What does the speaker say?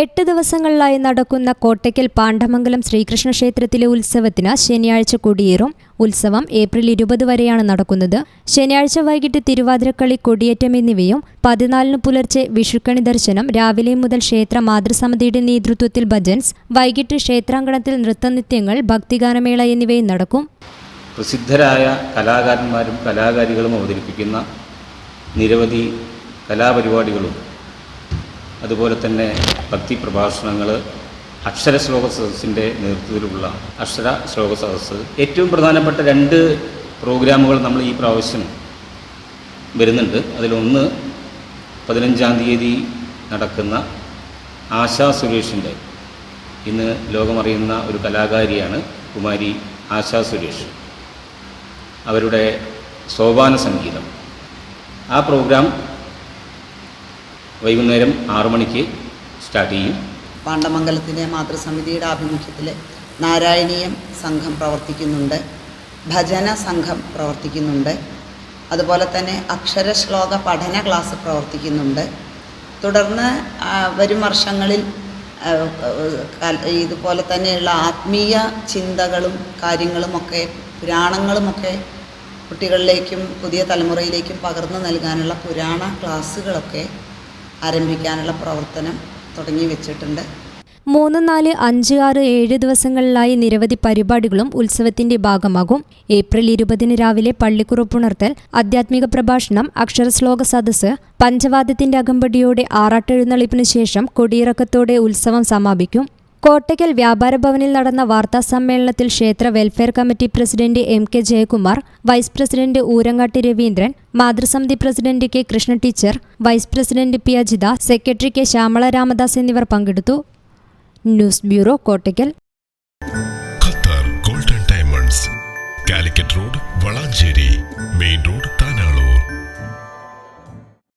എട്ട് ദിവസങ്ങളിലായി നടക്കുന്ന കോട്ടയ്ക്കൽ പാണ്ഡമംഗലം ശ്രീകൃഷ്ണ ക്ഷേത്രത്തിലെ ഉത്സവത്തിന് ശനിയാഴ്ച കൊടിയേറും. ഉത്സവം ഏപ്രിൽ ഇരുപത് വരെയാണ് നടക്കുന്നത്. ശനിയാഴ്ച വൈകിട്ട് തിരുവാതിരക്കളി കൊടിയേറ്റം എന്നിവയും പതിനാലിന് പുലർച്ചെ വിഷുക്കണി ദർശനം രാവിലെ മുതൽ ക്ഷേത്ര മാതൃസമിതിയുടെ നേതൃത്വത്തിൽ ഭജൻസ് വൈകിട്ട് ക്ഷേത്രാങ്കണത്തിൽ നൃത്തനിത്യങ്ങൾ ഭക്തിഗാനമേള എന്നിവയും നടക്കും. പ്രസിദ്ധരായ കലാകാരന്മാരും കലാകാരികളും അവതരിപ്പിക്കുന്ന നിരവധി കലാപരിപാടികളും അതുപോലെ തന്നെ ഭക്തി പ്രഭാഷണങ്ങൾ അക്ഷര ശ്ലോക സദസ്സിന്റെ നേതൃത്വത്തിലുള്ള അക്ഷര ശ്ലോക സദസ്സ്. ഏറ്റവും പ്രധാനപ്പെട്ട രണ്ട് പ്രോഗ്രാമുകൾ നമ്മൾ ഈ പ്രാവശ്യം വരുന്നുണ്ട്. അതിലൊന്ന് പതിനഞ്ചാം തീയതി നടക്കുന്ന ആശാ സുരേഷിന്റെ ഇന്ന് ലോകമറിയുന്ന ഒരു കലാകാരിയാണ് കുമാരി ആശാ സുരേഷ്. അവരുടെ സോപാന സംഗീതം ആ പ്രോഗ്രാം വൈകുന്നേരം ആറു മണിക്ക് സ്റ്റാർട്ട് ചെയ്യും. പാണ്ഡമംഗലത്തിലെ മാതൃസമിതിയുടെ ആഭിമുഖ്യത്തിൽ നാരായണീയം സംഘം പ്രവർത്തിക്കുന്നുണ്ട് ഭജന സംഘം പ്രവർത്തിക്കുന്നുണ്ട് അതുപോലെ തന്നെ അക്ഷരശ്ലോക പഠന ക്ലാസ് പ്രവർത്തിക്കുന്നുണ്ട്. തുടർന്ന് വരും വർഷങ്ങളിൽ ഇതുപോലെ തന്നെയുള്ള ആത്മീയ ചിന്തകളും കാര്യങ്ങളുമൊക്കെ പുരാണങ്ങളുമൊക്കെ കുട്ടികളിലേക്കും പുതിയ തലമുറയിലേക്കും പകർന്നു നൽകാനുള്ള പുരാണ ക്ലാസ്സുകളൊക്കെ ആരംഭിക്കാനുള്ള പ്രവർത്തനം തുടങ്ങി വെച്ചിട്ടുണ്ട്. മൂന്ന് നാല് അഞ്ച് ആറ് ഏഴ് ദിവസങ്ങളിലായി നിരവധി പരിപാടികളും ഉത്സവത്തിന്റെ ഭാഗമാകും. ഏപ്രിൽ ഇരുപതിന് രാവിലെ പള്ളിക്കുറപ്പുണർത്തൽ ആധ്യാത്മിക പ്രഭാഷണം അക്ഷരശ്ലോക സദസ്സ് പഞ്ചവാദ്യത്തിന്റെ അകമ്പടിയോടെ ആറാട്ടെഴുന്നള്ളിപ്പിനു ശേഷം കൊടിയിറക്കത്തോടെ ഉത്സവം സമാപിക്കും. കോട്ടയ്ക്കൽ വ്യാപാര ഭവനിൽ നടന്ന വാർത്താ സമ്മേളനത്തിൽ ക്ഷേത്ര welfare committee president M K Jayakumar vice president Urangatti Raveendran മാതൃസമിതി president K Krishna teacher vice president P Ajitha secretary K Shyamala Ramadas എന്നിവർ പങ്കെടുത്തു. News bureau Kottakkal. Qatar golden diamonds Calicut road Valanchery